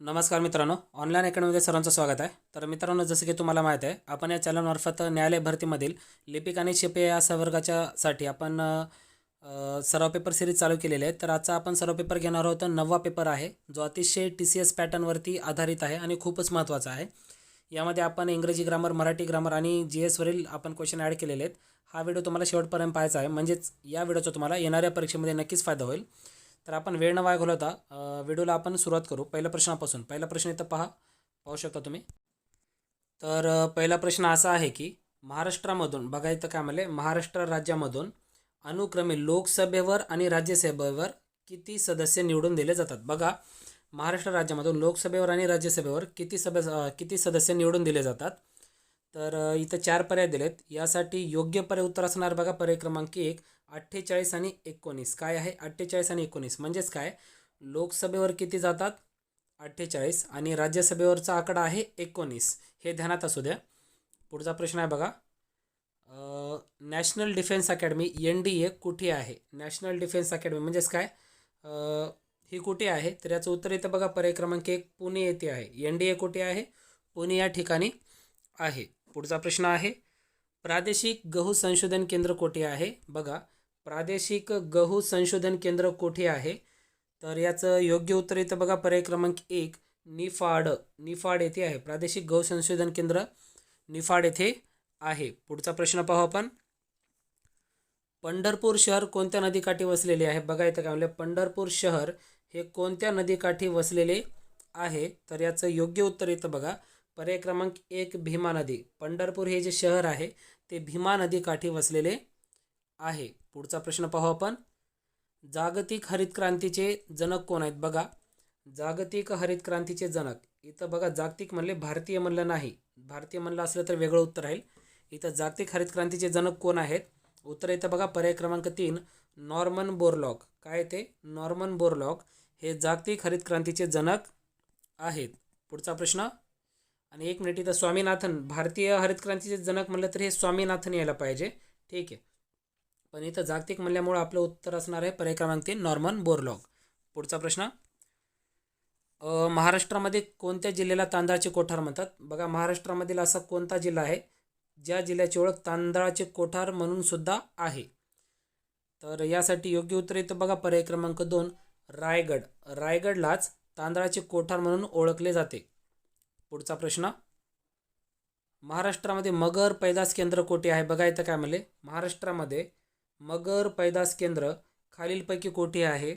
नमस्कार मित्रांनो ऑनलाईन अकॅडमीमध्ये सर्वांचं स्वागत आहे. तर मित्रांनो जसं की तुम्हाला माहीत आहे आपण या चॅनलमार्फत न्यायालय भरतीमधील लिपिक आणि शिपे या संवर्गाच्यासाठी आपण सर्व सराव पेपर सिरीज चालू केलेले आहे तर आजचा आपण सराव पेपर घेणार आहोत. नववा पेपर आहे जो अतिशय टी सी एस पॅटर्नवरती आधारित आहे आणि खूपच महत्त्वाचा आहे. यामध्ये आपण इंग्रजी ग्रामर मराठी ग्रामर आणि जी एसवरील आपण क्वेश्चन ॲड केलेले आहेत. हा व्हिडिओ तुम्हाला शेवटपर्यंत पाहायचा आहे. म्हणजेच या व्हिडिओचा तुम्हाला येणाऱ्या परीक्षेमध्ये नक्कीच फायदा होईल. तर आपण वेळ न वाया घालवता व्हिडिओला आपण सुरुवात करू. पहिल्या प्रश्नापासून. पहिला प्रश्न इथं पहा. पाहू शकता तुम्ही. तर पहिला प्रश्न असा आहे की महाराष्ट्रामधून बघा इथं काय म्हणले महाराष्ट्र राज्यामधून अनुक्रमे लोकसभेवर आणि राज्यसभेवर किती सदस्य निवडून दिले जातात? बघा महाराष्ट्र राज्यामधून लोकसभेवर आणि राज्यसभेवर किती सभे किती सदस्य निवडून दिले जातात? तर इथं चार पर्याय दिलेत. यासाठी योग्य पर्याय उत्तर असणार बघा. पर्याय क्रमांक एक अठ्ठेचाळीस आणि एकोणीस. काय आहे अठ्ठेचाळीस आणि एकोणीस? म्हणजेच काय? लोकसभेवर किती जातात? अठ्ठेचाळीस. आणि राज्यसभेवरचा आकडा आहे एकोणीस. हे ध्यानात असू द्या. पुढचा प्रश्न आहे बघा. National defence academy N D A कुठे आहे? नॅशनल डिफेन्स अकॅडमी म्हणजेच काय? ही कुठे आहे? तर याचं उत्तर इथं बघा. पर्याय क्रमांक एक पुणे येथे आहे. एन डी ए कुठे आहे? पुणे या ठिकाणी आहे. पुढचा प्रश्न आहे. प्रादेशिक गहू संशोधन केंद्र कोठे आहे? बघा. प्रादेशिक गहू संशोधन केंद्र कोठे आहे? तर याचं योग्य उत्तर इथं बघा पर्याय क्रमांक एक निफाड निफाड येथे आहे. प्रादेशिक गहू संशोधन केंद्र निफाड येथे आहे. पुढचा प्रश्न पाहू आपण. पंढरपूर शहर कोणत्या नदीकाठी वसलेले आहे? बघा इथं काय म्हणलं पंढरपूर शहर हे कोणत्या नदीकाठी वसलेले आहे? तर याचं योग्य उत्तर इथं बघा पर्याय क्रमांक एक भीमा नदी. पंढरपूर हे जे शहर आहे ते भीमा नदीकाठी वसलेले आहे. पुढचा प्रश्न पाहू आपण. जागतिक हरित क्रांतीचे जनक कोण आहेत? बघा. जागतिक हरित क्रांतीचे जनक. इथं बघा जागतिक म्हणले भारतीय म्हणलं नाही. भारतीय म्हणलं असलं तर वेगळं उत्तर राहील. इथं जागतिक हरित क्रांतीचे जनक कोण आहेत? उत्तर इथं बघा पर्याय क्रमांक तीन नॉर्मन बोरलॉग काय ते? नॉर्मन बोरलॉग हे जागतिक हरित क्रांतीचे जनक आहेत. पुढचा प्रश्न. आणि एक मिनिट इथं स्वामीनाथन भारतीय हरित क्रांतीचे जनक म्हणलं तर हे स्वामीनाथन यायला पाहिजे. ठीक आहे. पण इथं जागतिक म्हणल्यामुळं आपलं उत्तर असणार आहे पर्याय क्रमांक तीन नॉर्मन बोरलॉग. पुढचा प्रश्न. महाराष्ट्रामध्ये कोणत्या जिल्ह्याला तांदळाचे कोठार म्हणतात? बघा महाराष्ट्रामधील असा कोणता जिल्हा आहे ज्या जिल्ह्याची ओळख तांदळाचे कोठार म्हणून सुद्धा आहे? तर यासाठी योग्य उत्तर येतं बघा पर्याय क्रमांक दोन रायगड. रायगडलाच तांदळाचे कोठार म्हणून ओळखले जाते. पुढचा प्रश्न. महाराष्ट्रामध्ये मगर पैदास केंद्र कोठे आहे? बघा इथं काय म्हणले? महाराष्ट्रामध्ये मगर पैदास केंद्र खालीलपैकी कोठे आहे?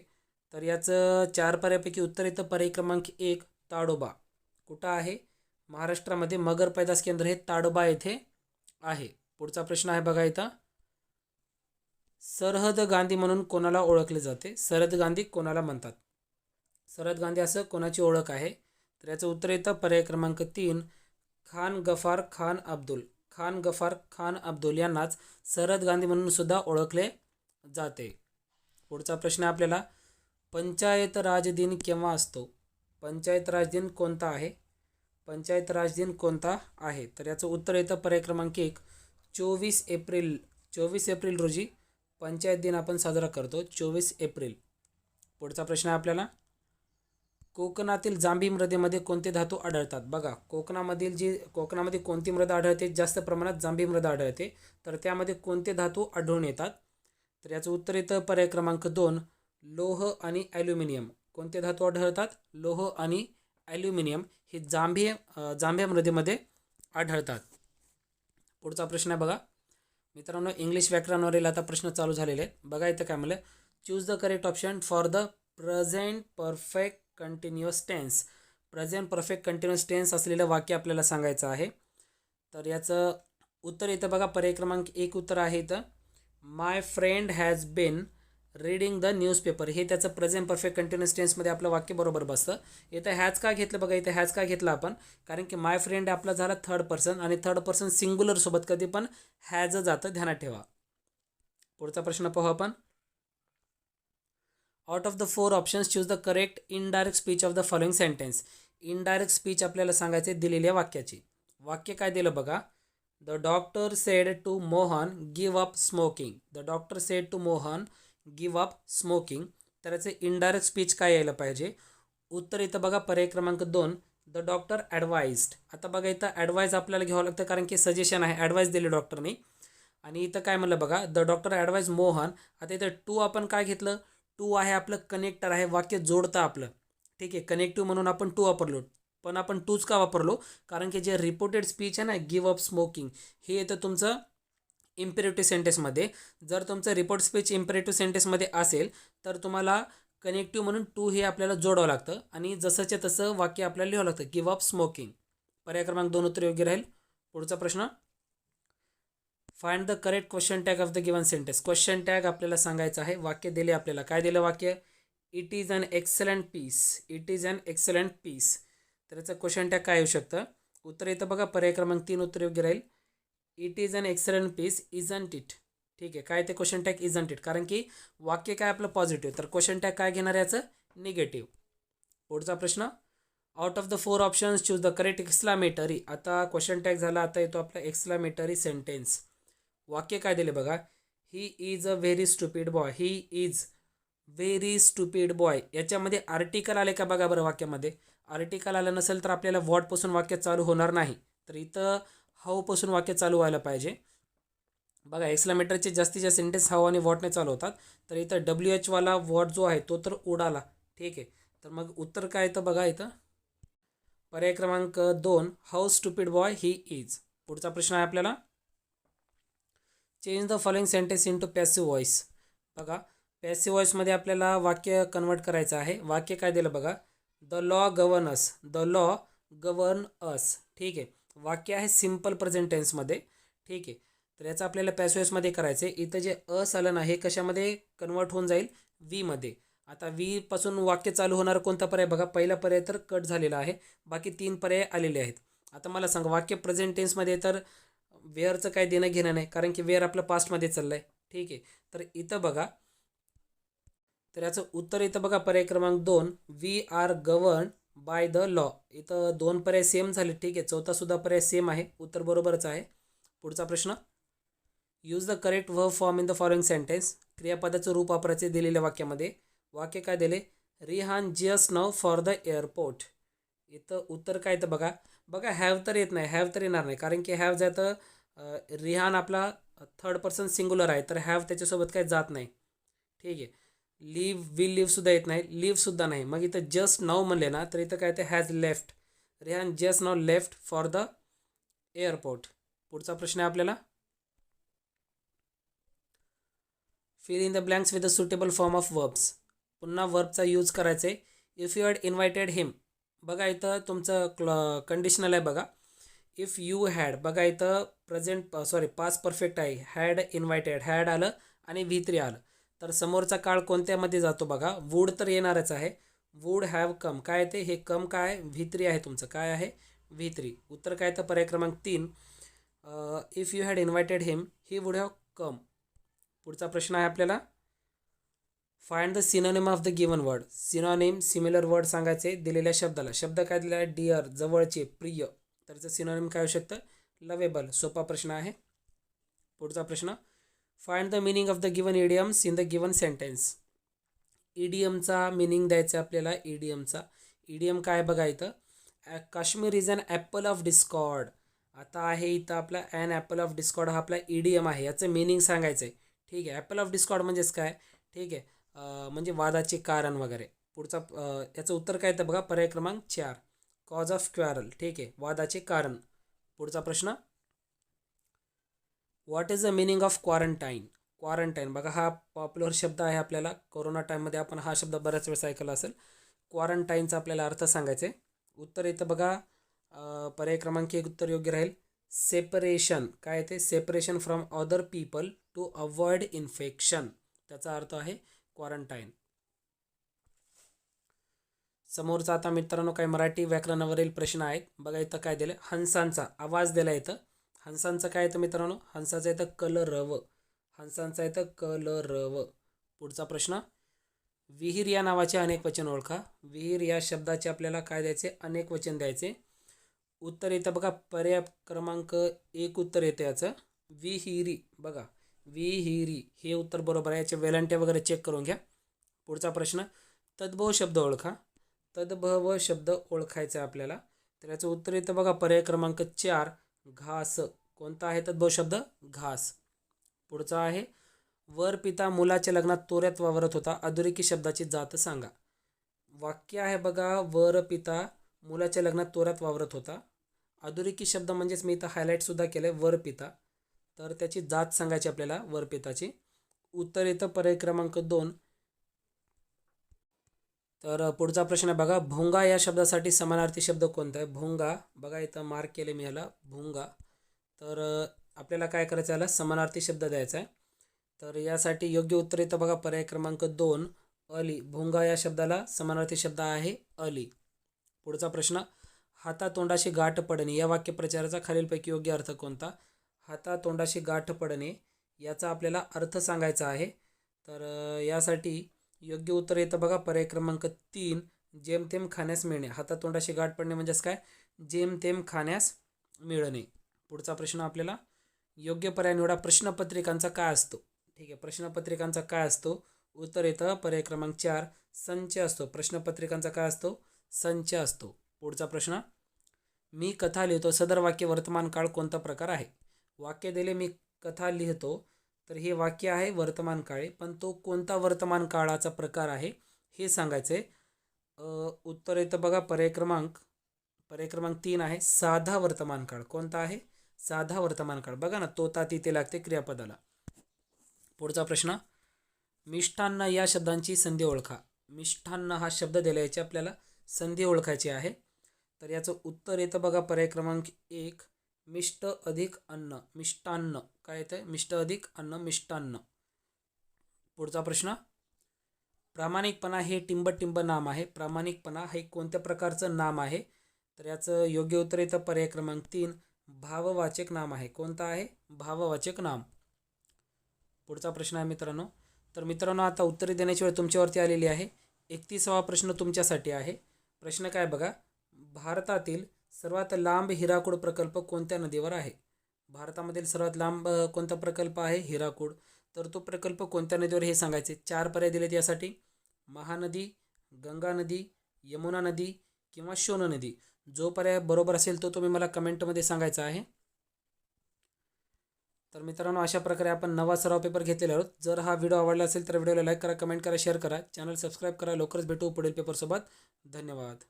तर याचं चार पर्यापैकी उत्तर येतं पर्याय क्रमांक एक ताडोबा. कुठं आहे? महाराष्ट्रामध्ये मगर पैदास केंद्र हे ताडोबा येथे आहे. पुढचा प्रश्न आहे बघा इथं. सरहद गांधी म्हणून कोणाला ओळखले जाते? सरहद गांधी कोणाला म्हणतात? सरहद गांधी असं कोणाची ओळख आहे? तर याचं उत्तर येतं पर्याय क्रमांक तीन खान गफार खान अब्दुल. खान गफार खान अब्दुल यांनाच सरहद गांधी म्हणून सुद्धा ओळखले जाते. पुढचा प्रश्न आपल्याला पंचायत राज दिन केव्हा असतो? पंचायत राज दिन कोणता आहे? पंचायत राज दिन कोणता आहे? तर याचं उत्तर येतं पर्याय क्रमांक एक चोवीस एप्रिल चोवीस एप्रिल रोजी पंचायत दिन आपण साजरा करतो चोवीस एप्रिल. पुढचा प्रश्न आहे आपल्याला कोकणातील जांभी मृदेमध्ये कोणते धातू आढळतात? बघा कोकणामधील जी कोकणामध्ये कोणती मृदा आढळते? जास्त प्रमाणात जांभी मृदा आढळते. तर त्यामध्ये कोणते धातू आढळून येतात? तर याचं उत्तर येतं पर्याय क्रमांक दोन लोह आणि ॲल्युमिनियम. कोणते धातू आढळतात? लोह आणि ॲल्युमिनियम हे जांभी जांभ्या मृदेमध्ये आढळतात. पुढचा प्रश्न आहे बघा. मित्रांनो इंग्लिश व्याकरणावरील आता प्रश्न चालू झालेले. आहेत बघा इथं काय म्हणलं. Choose the correct option for the present perfect continuous tense present perfect continuous tense असलेलं वाक्य आपल्याला सांगायचं आहे. तर याचं उत्तर येतं बघा पर्याय क्रमांक एक उत्तर आहे इथं. My friend has been reading the newspaper हे त्याचं प्रेझेंट परफेक्ट कंटिन्युअस टेन्समध्ये आपलं वाक्य बरोबर बसतं. इथं हॅज का घेतलं बघा इथं हॅज का घेतलं आपण. कारण की माय फ्रेंड आपला झाला थर्ड पर्सन आणि थर्ड पर्सन सिंग्युलरसोबत कधी पण हॅज जातं. ध्यानात ठेवा. पुढचा प्रश्न पाहू आपण. Out of the four options choose the correct indirect speech of the following sentence indirect speech आपल्याला सांगायचे दिलेल्या वाक्याची. वाक्य काय दिलं बघा? The doctor said to Mohan give up smoking the doctor said to Mohan give up smoking तर याचे इनडायरेक्ट स्पीच काय यायला पाहिजे? उत्तर इथं बघा पर्याय क्रमांक दोन. द डॉक्टर ॲडवाइज्ड आता बघा इथं ॲडवाईज आपल्याला घ्यावं लागतं कारण की सजेशन आहे ॲडवाईस दिली डॉक्टरनी आणि इथं काय म्हणलं बघा द डॉक्टर ॲडवाईज मोहन आता इथं टू आपण काय घेतलं? टू आहे आपलं कनेक्टर आहे वाक्य जोडतं आपलं. ठीक आहे कनेक्टिव्ह म्हणून आपण टू वापरलो. पण आपण टूच का वापरलो? कारण की जे रिपोर्टेड स्पीच आहे ना गिव्ह अप स्मोकिंग हे येतं तुमचं इम्पेरेटिव्ह सेंटेन्समध्ये जर तुमचं रिपोर्ट स्पीच इम्पेरेटिव्ह सेंटेन्समध्ये असेल तर तुम्हाला कनेक्टिव्ह म्हणून टू हे आपल्याला जोडावं लागतं. आणि जसंच्या तसं वाक्य आपल्याला लिहावं लागतं गिव्ह अप स्मोकिंग पर्याय क्रमांक दोन उत्तर योग्य राहील. पुढचा प्रश्न find the correct question tag of the given sentence question tag आपल्याला सांगायचं आहे. वाक्य दिले आपल्याला. काय दिलं वाक्य? It is an excellent piece it is an excellent piece तर याचं क्वेश्चन टॅग काय येऊ शकतं? उत्तर येतं बघा. पर्याय क्रमांक तीन उत्तर योग्य राहील. It is an excellent piece isn't it ठीक आहे. काय ते क्वेश्चन टॅग इजंट इट कारण की वाक्य काय आपलं पॉझिटिव्ह तर क्वेश्चन टॅग काय घेणार याचं? निगेटिव्ह पुढचा प्रश्न. Out of the four options choose the correct exclamatory आता क्वेश्चन टॅग झाला. आता येतो आपला एक्सलामेटरी सेंटेन्स वाक्य काय दिले बघा? He is a very stupid boy he is very stupid boy याच्यामध्ये आर्टिकल आले का बघा बरं वाक्यामध्ये? आर्टिकल आलं नसेल तर आपल्याला वॉटपासून वाक्य चालू होणार नाही. तर इथं हाऊपासून वाक्य चालू व्हायला पाहिजे. बघा एक्सलामीटरचे जास्तीत जास्त सेंटेन्स हाव आणि वॉटने चालू होतात. तर इथं डब्ल्यू एचवाला वॉट जो आहे तो तर उडाला. ठीक आहे. तर मग उत्तर काय येतं बघा इथं? पर्याय क्रमांक दोन. How stupid boy he is पुढचा प्रश्न आहे आपल्याला. Change the following sentence into passive voice बघा पॅसिव्ह व्हॉइसमध्ये आपल्याला वाक्य कन्वर्ट करायचं आहे. वाक्य काय दिलं बघा? The law govern us the law govern us ठीक आहे. वाक्य आहे सिंपल प्रेझेंट टेन्समध्ये ठीक आहे. तर याचं आपल्याला पॅसिव्हमध्ये करायचं आहे. इथं जे अस आलं ना हे कशामध्ये कन्वर्ट होऊन जाईल? वीमध्ये आता वीपासून वाक्य चालू होणार कोणता पर्याय? बघा पहिला पर्याय तर कट झालेला आहे. बाकी तीन पर्याय आलेले आहेत. आता मला सांगा वाक्य प्रेझेंट टेन्समध्ये तर वेअरचं काय देणं घेणं नाही कारण की वेअर आपलं पास्टमध्ये चाललं आहे ठीक आहे. तर इथं बघा. तर याचं उत्तर इथं बघा पर्याय क्रमांक दोन we are govern by the law इथं दोन पर्याय सेम झाले ठीक आहे. चौथासुद्धा पर्याय सेम आहे. उत्तर बरोबरच आहे. पुढचा प्रश्न use the correct V form in the following sentence क्रियापदाचं रूप वापरायचे दिलेल्या वाक्यामध्ये. वाक्य काय दिले? Rihan just now for the airport इथं उत्तर काय तर बघा. बघा हॅव तर येत नाही हॅव तर येणार नाही. कारण की हॅव जातं रिहान आपला थर्ड पर्सन सिंग्युलर आहे. तर हॅव त्याच्यासोबत काय जात नाही. ठीक आहे. लिव्ह विल लिव्हसुद्धा येत नाही. लिव्हसुद्धा नाही. मग इथं जस्ट नाव म्हणले ना तर इथं काय ते has left Rihan just now left for the airport पुढचा प्रश्न आहे आपल्याला. Fill in the blanks with the suitable form of verbs पुन्हा वर्बचा यूज करायचं आहे if you had invited him बघा इथं तुमचं क्ल कंडिशनल आहे बघा. इफ यू हॅड बघा इथं प्रेझेंट सॉरी पास परफेक्ट आहे. हॅड इन्व्हायटेड हॅड आलं आणि व्ही थ्री आलं. तर समोरचा काळ कोणत्यामध्ये जातो बघा? वूड तर येणारच आहे. वूड हॅव कम काय ते? हे कम काय? व्ही थ्री आहे तुमचं. काय आहे? व्ही थ्री उत्तर काय तर पर्याय क्रमांक तीन. If you had invited him he would have come पुढचा प्रश्न आहे आपल्याला. Find the synonym of the given word synonym similar word सांगायचे दिलेल्या शब्दाला. शब्द काय दिलेला आहे? डिअर जवळचे प्रिय. तर सिनोनिम काय होऊ शकतं? लवेबल सोपा प्रश्न आहे. पुढचा प्रश्न. Find the meaning of the given idioms in the given sentence ईडीएमचा meaning द्यायचा आपल्याला ईडीएमचा ईडीएम काय बघा इथं? Kashmir is an apple of discord आता आहे इथं आपला ॲन ॲपल ऑफ डिस्कॉर्ड हा आपला ईडीएम आहे. याचं मिनिंग सांगायचं आहे ठीक आहे. ॲपल ऑफ डिस्कॉर्ड म्हणजेच काय? ठीक आहे. म्हणजे वादाचे कारण वगैरे. पुढचा याचं उत्तर काय तर बघा. पर्याय क्रमांक चार. कॉज ऑफ क्वॅरल ठीक आहे. वादाचे कारण. पुढचा प्रश्न. What is the meaning of quarantine quarantine बघा हा पॉप्युलर शब्द आहे आपल्याला. कोरोना टाईममध्ये आपण हा शब्द बऱ्याच वेळेस ऐकला असेल. क्वारंटाईनचा आपल्याला अर्थ सांगायचा आहे. उत्तर येतं बघा. पर्याय क्रमांक एक उत्तर योग्य राहील. सेपरेशन काय ते? Separation from other people to avoid infection त्याचा अर्थ आहे क्वारंटाईन. समोरचा आता मित्रांनो काही मराठी व्याकरणावरील प्रश्न आहेत. बघा इथं काय दिलं हंसांचा आवाज दिला इथं. हंसांचं काय येतं मित्रांनो? हंसाचं येतं कलरव. हंसांचा येतं कलरव. पुढचा प्रश्न. विहीर या नावाचे अनेक वचन ओळखा. विहीर या शब्दाचे आपल्याला काय द्यायचे? अनेक वचन द्यायचे. उत्तर येतं बघा पर्याय क्रमांक एक उत्तर येतं याचं. विहिरी. बघा. विहिरी हे उत्तर बरोबर आहे. याचे वेलंटे वगैरे चेक करून घ्या. पुढचा प्रश्न तद्भव शब्द ओळखा. तद्भव शब्द ओळखायचा आहे आपल्याला. तर याचं उत्तर येतं बघा पर्याय क्रमांक चार घास. कोणता आहे तद्भव शब्द? घास. पुढचा आहे वर पिता मुलाच्या लग्नात तोऱ्यात वावरत होता. अधोरेखी शब्दाची जात सांगा. वाक्य आहे बघा वर पिता मुलाच्या लग्नात तोऱ्यात वावरत होता. अधोरेखी शब्द म्हणजेच मी इथं हायलाईटसुद्धा केलं आहे वर पिता. तर त्याची जात सांगायची आपल्याला वरपेताची उत्तर येतं पर्याय क्रमांक दोन. तर पुढचा प्रश्न आहे बघा भोंगा या शब्दासाठी समानार्थी शब्द कोणता आहे? भोंगा. बघा इथं मार्क केले मी ह्याला. भोंगा. तर आपल्याला काय करायचं याला? समानार्थी शब्द द्यायचा आहे. तर यासाठी योग्य उत्तर येतं बघा पर्याय क्रमांक दोन. अली. भोंगा या शब्दाला समानार्थी शब्द आहे अली. पुढचा प्रश्न हातातोंडाशी गाठ पडणे या वाक्यप्रचाराचा खालीलपैकी योग्य अर्थ कोणता? हातातोंडाशी गाठ पडणे याचा आपल्याला अर्थ सांगायचा आहे. तर यासाठी योग्य उत्तर येतं बघा. पर्याय क्रमांक तीन जेमतेम खाण्यास मिळणे. हातातोंडाशी गाठ पडणे म्हणजेच काय? जेमतेम खाण्यास मिळणे. पुढचा प्रश्न आपल्याला. योग्य पर्याय निवडा. प्रश्नपत्रिकांचा काय असतो? ठीक आहे. प्रश्नपत्रिकांचा काय असतो? उत्तर येतं. पर्याय क्रमांक चार संच असतो. प्रश्नपत्रिकांचा काय असतो? संच असतो. पुढचा प्रश्न. मी कथा लिहितो. सदर वाक्य वर्तमान काळ कोणता प्रकार आहे? वाक्य दिले मी कथा लिहितो. तर हे वाक्य आहे वर्तमान काळे पण तो कोणता वर्तमान काळाचा प्रकार आहे हे सांगायचं. आहे उत्तर येतं बघा पर्याय क्रमांक पर्याय क्रमांक तीन आहे साधा वर्तमान काळ. कोणता आहे? साधा वर्तमान काळ. बघा ना तोता तिथे लागते क्रियापदाला. पुढचा प्रश्न. मिष्ठान्न या शब्दांची संधी ओळखा. मिष्ठान्न हा शब्द दिला याची आपल्याला संधी ओळखायची आहे. तर याचं उत्तर येतं बघा पर्याय क्रमांक एक मिष्ट अधिक अन्न. मिष्टान्न. काय येतं मिष्ट अधिक अन्न मिष्टान्न. पुढचा प्रश्न. प्रामाणिकपणा हे टिंबटिंब नाम आहे. प्रामाणिकपणा हे कोणत्या प्रकारचं नाम आहे? तर याचं योग्य उत्तर येतं पर्याय क्रमांक तीन. भाववाचक नाम आहे. कोणतं आहे? भाववाचक नाम. पुढचा प्रश्न आहे मित्रांनो. तर मित्रांनो आता उत्तरे देण्याची वेळ तुमच्यावरती आलेली आहे. एकतीसावा प्रश्न तुमच्यासाठी आहे. प्रश्न काय बघा? भारतातील सर्वात लांब हिराकूड प्रकल्प कोणत्या नदीवर आहे? भारतामधील सर्वात लांब कोणता प्रकल्प आहे हिराकूड? तर तो प्रकल्प कोणत्या नदीवर हे सांगायचे. चार पर्याय दिलेत यासाठी. महानदी गंगा नदी यमुना नदी किंवा शोन नदी. जो पर्याय बरोबर असेल तो तुम्ही मला कमेंटमध्ये सांगायचा आहे. तर मित्रांनो अशा प्रकारे आपण नवा सराव पेपर घेतलेला आहोत. जर हा व्हिडिओ आवडला असेल तर व्हिडिओला लाईक करा कमेंट करा शेअर करा. चॅनल सबस्क्राईब करा. लवकरच भेटू पुढील पेपरसोबत. धन्यवाद.